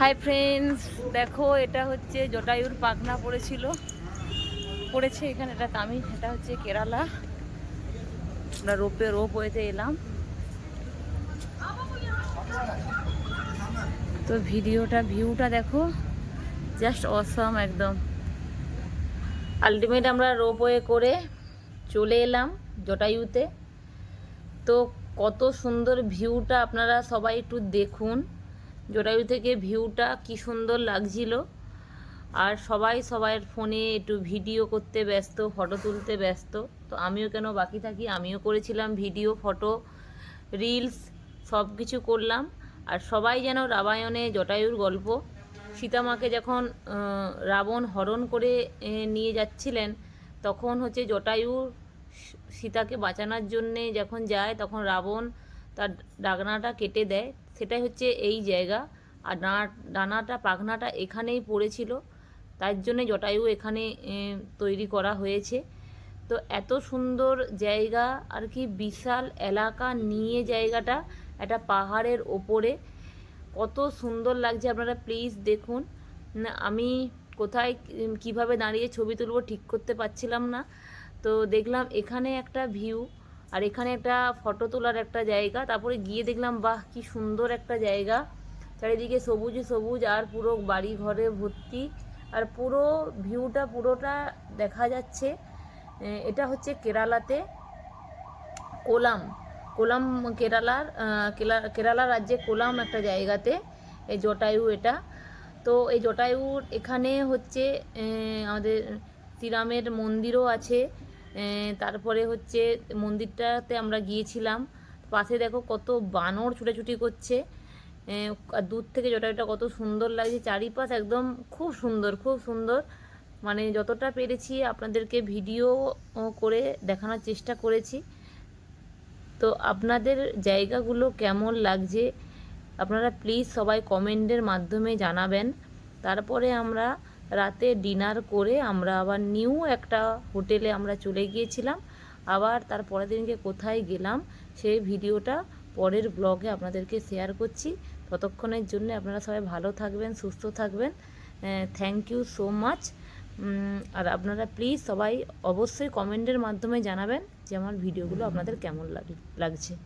Hi friends দেখো, এটা হচ্ছে জটায়ুর পাখনা পড়েছিল। পড়েছে এখানে, এটা তামিল এটা হচ্ছে কেরালা। আমরা রোপে, রোপ হয়েতে এলাম। তো ভিডিওটা ভিউটা দেখো জাস্ট অসম একদম। আলটিমেট আমরা রোপওয়ে করে চলে এলাম জটায়ুতে। তো কত সুন্দর ভিউটা আপনারা সবাই একটু দেখুন। জটায়ু থেকে ভিউটা কি সুন্দর লাগছিল। আর সবাই সবার ফোনে একটু ভিডিও করতে ব্যস্ত, ফটো তুলতে ব্যস্ত। তো আমিও কেন বাকি থাকি? আমিও করেছিলাম ভিডিও, ফটো, রিলস সব কিছু করলাম। আর সবাই যেন রামায়ণে জটায়ুর গল্প, সীতামাকে যখন রাবণ হরণ করে নিয়ে যাচ্ছিলেন, তখন হচ্ছে জটায়ু সীতাকে বাঁচানোর জন্যে যখন যায়, তখন রাবণ তার ডাগনাটা কেটে দেয়। সেটাই হচ্ছে এই জায়গা। আর ডানা, ডানাটা, পাখনাটা এখানেই পড়েছিল। তার জন্যে জটায়ু এখানে তৈরি করা হয়েছে। তো এত সুন্দর জায়গা, আর কি বিশাল এলাকা নিয়ে জায়গাটা একটা পাহাড়ের ওপরে। কত সুন্দর লাগছে আপনারা প্লিজ দেখুন। আমি কোথায়, কীভাবে দাঁড়িয়ে ছবি তুলব ঠিক করতে পারছিলাম না। তো দেখলাম এখানে একটা ভিউ আর এখানে একটা ফটো তোলার একটা জায়গা। তারপরে গিয়ে দেখলাম, বাহ, কি সুন্দর একটা জায়গা। চারিদিকে সবুজ সবুজ আর পুরো বাড়ি ঘরে ভর্তি। আর পুরো ভিউটা পুরোটা দেখা যাচ্ছে এটা হচ্ছে কেরালাতে কোলাম। কোলাম কেরালার কেরালা রাজ্যে কোলাম একটা জায়গাতে, এই জটায়ু এটা। তো এই জটায়ুর এখানে হচ্ছে আমাদের শ্রীরামের মন্দিরও আছে। তারপরে হচ্ছে মন্দিরটাতে আমরা গিয়েছিলাম। পাশে দেখো কত বানর ছুটাছুটি করছে। আর দূর থেকে জটায়ুটা কত সুন্দর লাগছে। চারিপাশ একদম খুব সুন্দর খুব সুন্দর। মানে যতটা পেরেছি আপনাদেরকে ভিডিও করে দেখানোর চেষ্টা করেছি। তো আপনাদের জায়গাগুলো কেমন লাগছে? আপনারা প্লিজ সবাই কমেন্টের মাধ্যমে জানাবেন। তারপরে আমরা রাতে ডিনার করে আমরা আবার নিউ একটা হোটেলে আমরা চলে গিয়েছিলাম। আবার তার পরের দিনকে কোথায় গেলাম, সেই ভিডিওটা পরের ব্লগে আপনাদেরকে শেয়ার করছি। ততক্ষণের জন্য আপনারা সবাই ভালো থাকবেন, সুস্থ থাকবেন। থ্যাংক ইউ সো মাচ আর আপনারা প্লিজ সবাই অবশ্যই কমেন্টের মাধ্যমে জানাবেন যে আমার ভিডিওগুলো আপনাদের কেমন লাগ- লাগছে।